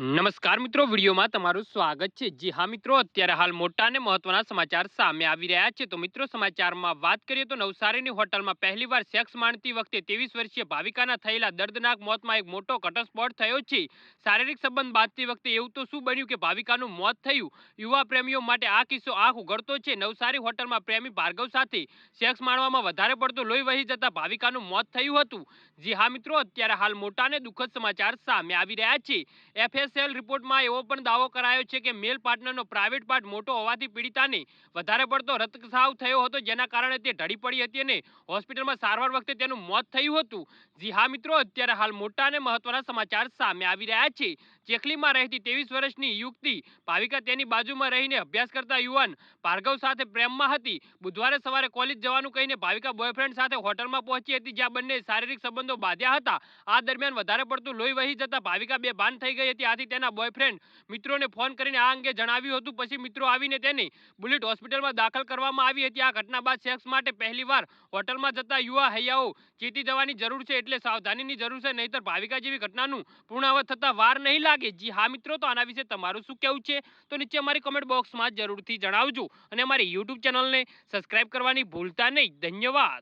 નમસ્કાર મિત્રો, વિડીયોમાં તમારું સ્વાગત છે. જી હા મિત્રો, અત્યારે હાલ મોટા અને મહત્વના સમાચાર સામે આવી રહ્યા છે. તો મિત્રો, સમાચારમાં વાત કરીએ તો નવસારીની હોટલમાં પહેલીવાર સેક્સ માણતી વખતે ત્રેવીસ વર્ષીય ભાવિકાના થયેલા દર્દનાક મોતમાં એક મોટો ઘટસ્ફોટ થયો છે. શારીરિક સંબંધ બાંધતી વખતે એવું તો શું બન્યું કે ભાવિકાનું મોત થયું? યુવા પ્રેમીઓ માટે આ કિસ્સો આંખ ઉઘડતો છે. નવસારી હોટલમાં પ્રેમી ભાર્ગવ સાથે સેક્સ માણવામાં વધારે પડતો લોહી વહી જતા ભાવિકાનું મોત થયું હતું. જી હા મિત્રો, અત્યારે હાલ મોટા અને દુઃખદ સમાચાર સામે આવી રહ્યા છે. એફએસએલ રિપોર્ટમાં એવો પણ દાવો કરાયો છે કે મેલ પાર્ટનરનો પ્રાઇવેટ પાર્ટ મોટો હોવાથી પીડિતાને વધારે પડતો રક્તસ્રાવ થયો હતો, જેના કારણે તે ઢળી પડી હતી અને હોસ્પિટલમાં સારવાર વખતે તેનું મોત થયું હતું. જી હા મિત્રો, અત્યારે હાલ મોટા અને મહત્વના સમાચાર સામે આવી રહ્યા છે. ચેખલીમાં રહેતી ત્રેવીસ વર્ષની યુવતી ભાવિકા તેની બાજુમાં રહીને અભ્યાસ કરતા યુવાન ભાર્ગવ સાથે પ્રેમમાં હતી. બુધવારે સવારે કોલેજ જવાનું કહીને ભાવિકા બોયફ્રેન્ડ સાથે હોટલમાં પહોંચી હતી, જ્યાં બંને શારીરિક સંબંધો બાંધ્યા હતા. આ દરમિયાન વધારે પડતું લોહી વહી જતા ભાવિકા બે ભાન થઈ ગઈ હતી. આથી તેના બોયફ્રેન્ડ મિત્રોને ફોન કરીને આ અંગે જણાવ્યું હતું. પછી મિત્રો આવીને તેને બુલેટ હોસ્પિટલમાં દાખલ કરવામાં આવી હતી. આ ઘટના બાદ સેક્સ માટે પહેલીવાર હોટલમાં જતા યુવા હૈયાઓ ચેતી જવાની જરૂર છે એટલે સાવધાનીની જરૂર છે. નહીતર ભાવિકા જેવી ઘટનાનું પૂર્ણાવત થતાં વાર નહીં લાગે. જી હા મિત્રો, તો આના વિશે તમારું શું કહેવું છે? તો નીચે અમારી કોમેન્ટ બોક્સમાં જરૂરથી જણાવજો અને અમારી યુટ્યુબ ચેનલને સબસ્ક્રાઇબ કરવાની ભૂલતા નહીં. ધન્યવાદ.